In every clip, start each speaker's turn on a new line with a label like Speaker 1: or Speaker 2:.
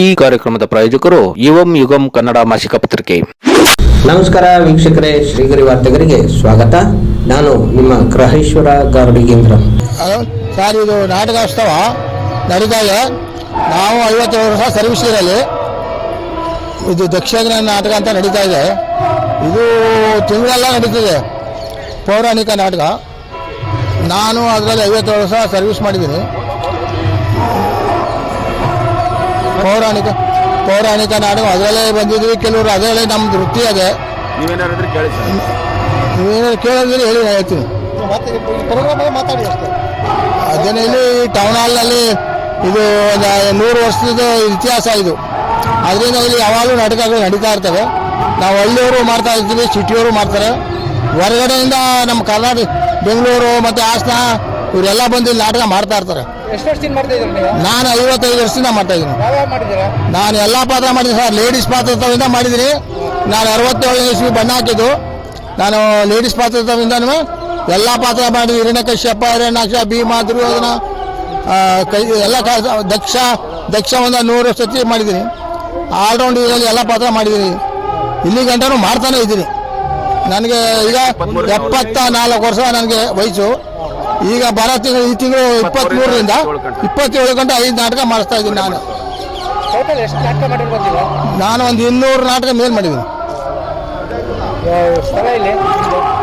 Speaker 1: ಈ ಕಾರ್ಯಕ್ರಮದ ಪ್ರಾಯೋಜಕರು ಯುವಂ ಯುಗಂ ಕನ್ನಡ ಮಾಸಿಕ ಪತ್ರಿಕೆ.
Speaker 2: ನಮಸ್ಕಾರ ವೀಕ್ಷಕರೇ ಶ್ರೀಗರಿ ವಾರ್ತೆಗರಿಗೆ ಸ್ವಾಗತ. ನಾನು ನಿಮ್ಮ ಗ್ರಹೇಶ್ವರ ಗಾರ್ಡಿಗೇಂದ್ರ
Speaker 3: ಸರ್ ಇದು ನಾಟಕೋತ್ಸವ ನಡೀತಾ ಇದೆ ನಾವು ಐವತ್ತು ವರ್ಷ ಸರ್ವಿಸ್ ಇರಲಿ ಇದು ದಕ್ಷಿಣ ನಾಟಕ ಅಂತ ನಡೀತಾ ಇದೆ ಇದು ತಿಂಗಳೆಲ್ಲ ನಡೀತಿದೆ. ಪೌರಾಣಿಕ ನಾಟಕ. ನಾನು ಅದರಲ್ಲಿ ಐವತ್ತು ವರ್ಷ ಸರ್ವಿಸ್ ಮಾಡಿದ್ದೀನಿ. ಪೌರಾಣಿಕ ಪೌರಾಣಿಕ ನಾಡು ಅದರಲ್ಲೇ ಬಂದಿದ್ವಿ ಕೆಲವರು ಅದರಲ್ಲೇ ನಮ್ಮ ವೃತ್ತಿ ಅದೇ.
Speaker 4: ನೀವೇನಾದ್ರೂ ಕೇಳಿ ಸರ್.
Speaker 3: ನೀವೇನಾದ್ರು ಕೇಳಿದ್ರೆ ಹೇಳಿ ಹೇಳ್ತೀನಿ.
Speaker 5: ಮಾತಾಡಿ ಅಷ್ಟೇ.
Speaker 3: ಅದೇನೆ ಇಲ್ಲಿ ಟೌನ್ ಹಾಲ್ನಲ್ಲಿ ಇದು ಒಂದು ನೂರು ವರ್ಷದ ಇತಿಹಾಸ ಇದು. ಅದರಿಂದ ಇಲ್ಲಿ ಯಾವಾಗಲೂ ನಾಟಕಗಳು ನಡೀತಾ ಇರ್ತವೆ. ನಾವು ಹಳ್ಳಿಯವರು ಮಾಡ್ತಾ ಇರ್ತೀವಿ ಸಿಟಿಯವರು ಮಾಡ್ತಾರೆ. ಹೊರಗಡೆಯಿಂದ ನಮ್ಮ ಕರ್ನಾಟಕ ಬೆಂಗಳೂರು ಮತ್ತು ಹಾಸನ ಇವರೆಲ್ಲ ಬಂದು ಇಲ್ಲಿ ನಾಟಕ ಮಾಡ್ತಾ ಇರ್ತಾರೆ.
Speaker 5: ಎಷ್ಟು ವರ್ಷದಿಂದ ಮಾಡ್ತಾ ಇದ್ದೀರಿ ನೀವು?
Speaker 3: ನಾನು ಐವತ್ತೈದು ವರ್ಷದಿಂದ ಮಾಡ್ತಾ ಇದ್ದೀನಿ.
Speaker 5: ಯಾವ್ಯಾವ ಮಾಡಿದ್ದೀರಾ?
Speaker 3: ನಾನು ಎಲ್ಲ ಪಾತ್ರ ಮಾಡಿದ್ದೀನಿ ಸರ್. ಲೇಡೀಸ್ ಪಾತ್ರದಿಂದ ಮಾಡಿದ್ದೀನಿ. ನಾನು ಅರವತ್ತೇಳು ಇಸ್ವಿ ಬಣ್ಣ ಹಾಕಿದ್ದು. ನಾನು ಲೇಡೀಸ್ ಪಾತ್ರದಿಂದ ಎಲ್ಲ ಪಾತ್ರ ಮಾಡಿದ್ವಿ ಹಿರಣ್ಯ ಕಶ್ಯಪ ಹಿರಣ್ಯಾಕ್ಷ ಭೀಮ ದುರ್ಯೋಧನ ಕೈ ಎಲ್ಲ ಕಾ- ದಕ್ಷ ದಕ್ಷ ಒಂದು ನೂರು ಸತಿ ಮಾಡಿದ್ದೀನಿ. ಆಲ್ರೌಂಡ್ ಇದರಲ್ಲಿ ಎಲ್ಲ ಪಾತ್ರ ಮಾಡಿದ್ದೀನಿ. ಇಲ್ಲಿ ಗಂಟನೂ ಮಾಡ್ತಾನೆ ಇದ್ದೀನಿ. ನನಗೆ ಈಗ ಎಪ್ಪತ್ತ ನಾಲ್ಕು ವರ್ಷ ನನಗೆ ವಯಸ್ಸು. ಈಗ ಬರೋ ತಿಂಗಳು ಈ ತಿಂಗಳು ಇಪ್ಪತ್ತ್ಮೂರರಿಂದ ಇಪ್ಪತ್ತೇಳು ಗಂಟೆ ಐದು ನಾಟಕ ಮಾಡಿಸ್ತಾ ಇದ್ದೀನಿ ನಾನು. ನಾನು ಒಂದು ಇನ್ನೂರು ನಾಟಕ ಮೇಲ್ ಮಾಡಿದ್ದೀನಿ.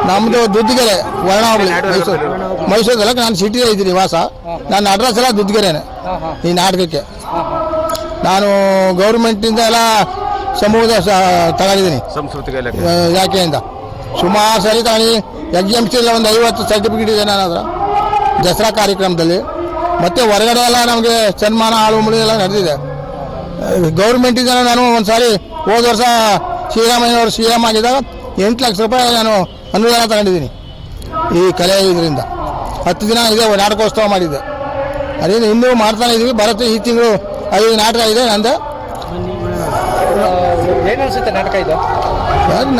Speaker 3: ನಮ್ಮದು ದುದ್ದಿಗೆರೆ ವರ್ಣಾವಳಿ ಮೈಸೂರು. ಮೈಸೂರಲ್ಲ ನಾನು ಸಿಟಿಯೇ ಇದ್ದೀನಿ ವಾಸ. ನನ್ನ ಅಡ್ರೆಸ್ ಎಲ್ಲ ದುದ್ದಿಗೆರೆನೆ ಈ ನಾಟಕಕ್ಕೆ. ನಾನು ಗೌರ್ಮೆಂಟಿಂದ ಎಲ್ಲ ಸಮೂಹದ ಸ ತಗೊಂಡಿದ್ದೀನಿ. ಯಾಕೆಯಿಂದ ಸುಮಾರು ಸರಿ ತಾಣಿ ಎಕ್ಸಾಮ್ಸ್ ಎಲ್ಲ ಒಂದು ಐವತ್ತು ಸರ್ಟಿಫಿಕೇಟ್ ಇದೆ ನಾನು ಹತ್ರ. ದಸರಾ ಕಾರ್ಯಕ್ರಮದಲ್ಲಿ. ಮತ್ತು ಹೊರಗಡೆ ಎಲ್ಲ ನಮಗೆ ಸನ್ಮಾನ ಆಳುಮುಳಿ ಎಲ್ಲ ನಡೆದಿದೆ. ಗೌರ್ಮೆಂಟಿಂದ ನಾನು ಒಂದು ಸಾರಿ ಹೋದ ವರ್ಷ ಶ್ರೀರಾಮಯ್ಯನವರು ಸಿ ಎಂ ಆಗಿದ್ದಾಗ ಎಂಟು ಲಕ್ಷ ರೂಪಾಯಿ ನಾನು ಅನುದಾನ ತಗೊಂಡಿದ್ದೀನಿ ಈ ಕಲೆ ಇದರಿಂದ. ಹತ್ತು ದಿನ ಇದೆ ನಾಟಕೋತ್ಸವ ಮಾಡಿದ್ದೆ. ಅದರಿಂದ ಇನ್ನೂ ಮಾಡ್ತಾನೆ ಇದ್ದೀವಿ ಬರುತ್ತೆ ಈ ತಿಂಗಳು ಐದು ನಾಟಕ ಇದೆ ನಂದು.
Speaker 5: ನಾಟಕ ಇದು?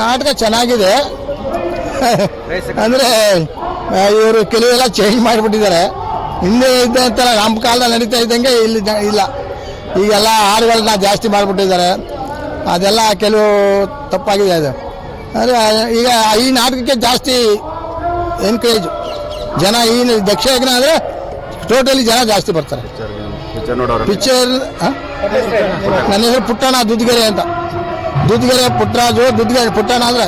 Speaker 3: ನಾಟಕ ಚೆನ್ನಾಗಿದೆ. ಅಂದರೆ ಇವರು ಕೆಲವೆಲ್ಲ ಚೇಂಜ್ ಮಾಡಿಬಿಟ್ಟಿದ್ದಾರೆ. ಹಿಂದೆ ಇದ್ದಂತೆಲ್ಲ ನಮ್ಮ ಕಾಲದಲ್ಲಿ ನಡೀತಾ ಇದ್ದಂಗೆ ಇಲ್ಲಿ ಇಲ್ಲ. ಈಗೆಲ್ಲ ಹಾಡುಗಳನ್ನ ಜಾಸ್ತಿ ಮಾಡಿಬಿಟ್ಟಿದ್ದಾರೆ. ಅದೆಲ್ಲ ಕೆಲವು ತಪ್ಪಾಗಿದೆ ಅದು. ಅಂದರೆ, ಈಗ ಈ ನಾಟಕಕ್ಕೆ ಜಾಸ್ತಿ ಎನ್ಕರೇಜ್ ಜನ ಈ ದಕ್ಷಿಣ ಯಜ್ಞ ಅಂದರೆ ಟೋಟಲಿ ಜನ ಜಾಸ್ತಿ ಬರ್ತಾರೆ.
Speaker 4: ಪಿಕ್ಚರ್
Speaker 3: ನನ್ನ ಹೆಸರು ಪುಟ್ಟಣ್ಣ ದುದ್ಗೆರೆ ಅಂತ. ದುದ್ಗೆರೆ ಪುಟ್ಟರಾಜು ದುದ್ಗೆರೆ ಪುಟ್ಟಣ್ಣ ಅಂದ್ರೆ